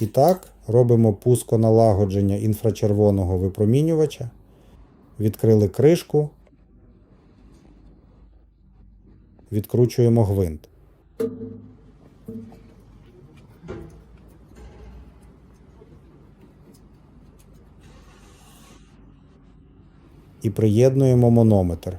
І так, робимо пусконалагодження інфрачервоного випромінювача. Відкрили кришку. Відкручуємо гвинт. І приєднуємо манометр.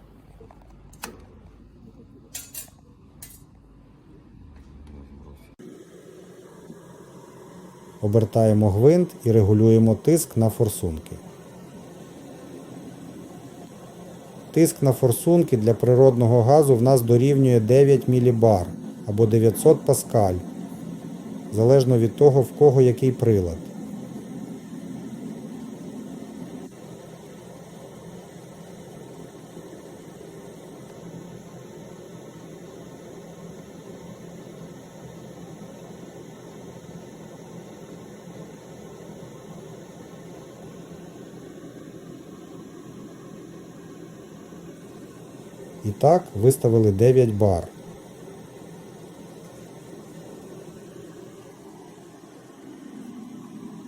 Обертаємо гвинт і регулюємо тиск на форсунки. Тиск на форсунки для природного газу в нас дорівнює 9 мілібар або 900 паскаль, залежно від того, в кого який прилад. І так виставили 9 бар.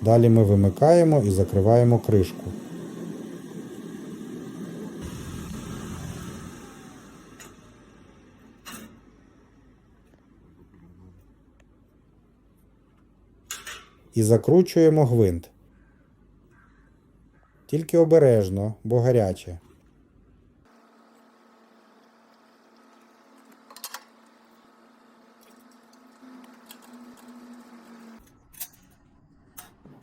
Далі ми вимикаємо і закриваємо кришку. І закручуємо гвинт. Тільки обережно, бо гаряче.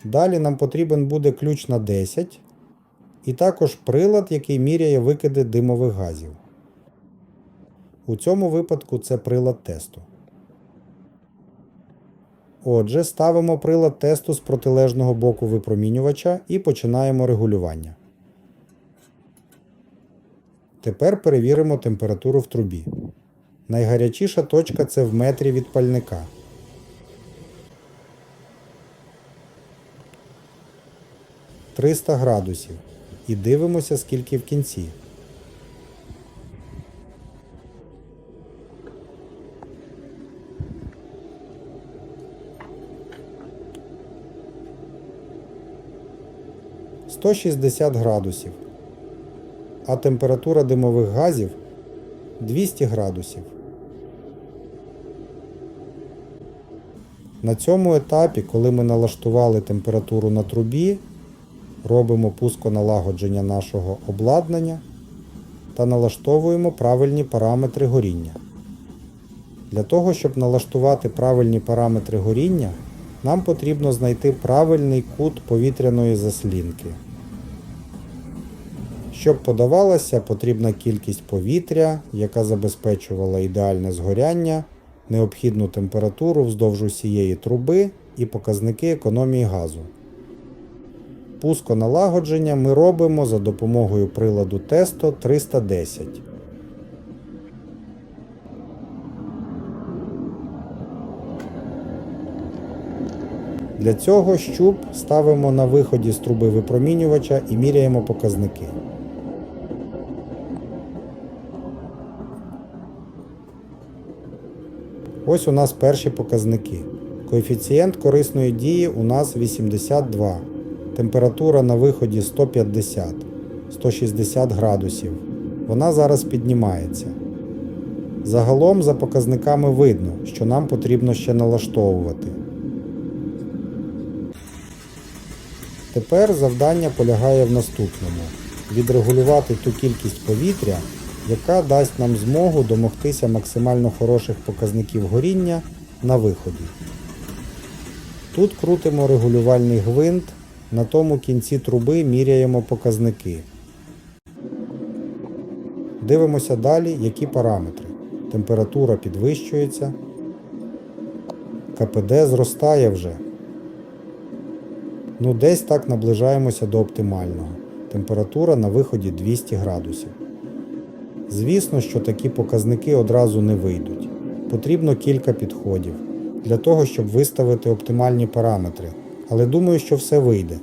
Далі нам потрібен буде ключ на 10 і також прилад, який міряє викиди димових газів. У цьому випадку це прилад тесту. Отже, ставимо прилад тесту з протилежного боку випромінювача і починаємо регулювання. Тепер перевіримо температуру в трубі. Найгарячіша точка це в метрі від пальника. – 300 градусів. І дивимося, скільки в кінці. – 160 градусів. А температура димових газів 200 градусів. На цьому етапі, коли ми налаштували температуру на трубі, робимо пусконалагодження нашого обладнання та налаштовуємо правильні параметри горіння. Для того, щоб налаштувати правильні параметри горіння, нам потрібно знайти правильний кут повітряної заслінки. Щоб подавалася потрібна кількість повітря, яка забезпечувала ідеальне згоряння, необхідну температуру вздовж усієї труби і показники економії газу. Пусконалагодження ми робимо за допомогою приладу Testo 310. Для цього щуп ставимо на виході з труби випромінювача і міряємо показники. Ось у нас перші показники. Коефіцієнт корисної дії у нас 82. Температура на виході 150 160 градусів. Вона зараз піднімається. Загалом за показниками видно, що нам потрібно ще налаштовувати. Тепер завдання полягає в наступному: відрегулювати ту кількість повітря, яка дасть нам змогу домогтися максимально хороших показників горіння на виході. Тут крутимо регулювальний гвинт, на тому кінці труби міряємо показники. Дивимося далі, які параметри. Температура підвищується. КПД зростає вже. Ну, десь так наближаємося до оптимального. Температура на виході 200 градусів. Звісно, що такі показники одразу не вийдуть. Потрібно кілька підходів для того, щоб виставити оптимальні параметри. Але думаю, що все вийде.